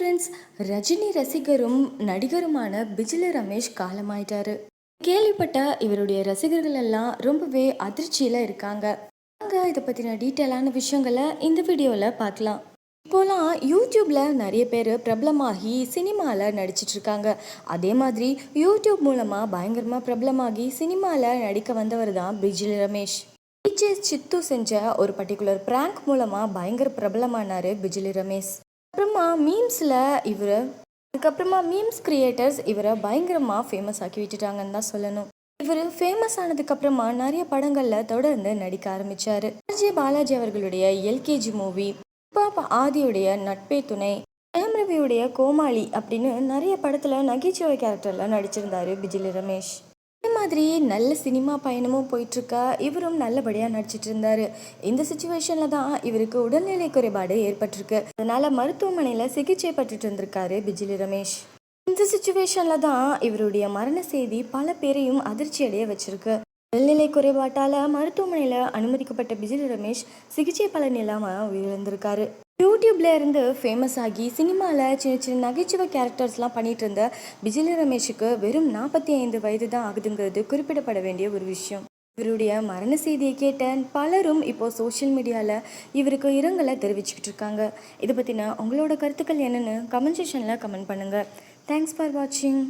Friends Rajini ரசிகரும் நடிகருமான பிஜில ரமேஷ் காலமாயிட்டாரு. கேள்விப்பட்ட இவருடைய ரசிகர்கள் எல்லாம் ரொம்பவே அதிர்ச்சியில் இருக்காங்க. அங்கே இதை பற்றின டீட்டெயிலான விஷயங்களை இந்த வீடியோவில் பார்க்கலாம். இப்போலாம் யூடியூப்பில் நிறைய பேர் பிரபலமாகி சினிமாவில் நடிச்சிட்டு இருக்காங்க. அதே மாதிரி யூடியூப் மூலமாக பயங்கரமாக பிரபலமாகி சினிமாவில் நடிக்க வந்தவர் தான் பிஜில் ரமேஷ். டிஜே சித்து செஞ்ச ஒரு பர்டிகுலர் பிராங்க் மூலமாக பயங்கர பிரபலமானார் பிஜிலி ரமேஷ். அப்புறமா மீம்ஸில் இவர் அதுக்கப்புறமா மீம்ஸ் கிரியேட்டர்ஸ் இவரை பயங்கரமாக ஃபேமஸ் ஆக்கி விட்டுட்டாங்கன்னு தான் சொல்லணும். இவர் ஃபேமஸ் ஆனதுக்கப்புறமா நிறைய படங்களில் தொடர்ந்து நடிக்க ஆரம்பித்தார் விஜய் பாலாஜி அவர்களுடைய எல்கேஜி மூவி பாப்பா ஆதியுடைய நட்பே துணை ஜெயம் ரவியுடைய கோமாளி அப்படின்னு நிறைய படத்தில் நகைச்சுவை கேரக்டரில் நடிச்சிருந்தாரு பிஜிலி ரமேஷ். மாதிரி நல்ல சினிமா பயணமும் போயிட்டுருக்கா. இவரும் நல்லபடியாக நடிச்சிட்டு இருந்தார் இந்த சுச்சுவேஷனில் தான் இவருக்கு உடல்நிலை குறைபாடு ஏற்பட்டிருக்கு. அதனால் மருத்துவமனையில் சிகிச்சை பெற்றுட்டு இருந்திருக்காரு பிஜிலி ரமேஷ். இந்த சுச்சுவேஷனில் தான் இவருடைய மரண செய்தி பல பேரையும் அதிர்ச்சி அடைய வச்சிருக்கு. உடல்நிலை குறைபாட்டால் மருத்துவமனையில் அனுமதிக்கப்பட்ட பிஜிலி ரமேஷ் சிகிச்சை பலன் இல்லாமல் உயிரிழந்திருக்காரு. யூடியூப்ல இருந்து ஃபேமஸ் ஆகி சினிமாவில் சின்ன சின்ன நகைச்சுவை கேரக்டர்ஸ்லாம் பண்ணிட்டு இருந்த பிஜிலி ரமேஷுக்கு வெறும் நாற்பத்தி ஐந்து வயது தான் ஆகுதுங்கிறது குறிப்பிடப்பட வேண்டிய ஒரு விஷயம். இவருடைய மரண செய்தியை கேட்ட பலரும் இப்போ சோஷியல் மீடியாவில் இவருக்கு இரங்கலை தெரிவிச்சுக்கிட்டு இருக்காங்க. இதை பற்றின உங்களோட கருத்துக்கள் என்னென்னு கமெண்ட் செஷனில் கமெண்ட் பண்ணுங்கள் தேங்க்ஸ் ஃபார் வாட்சிங்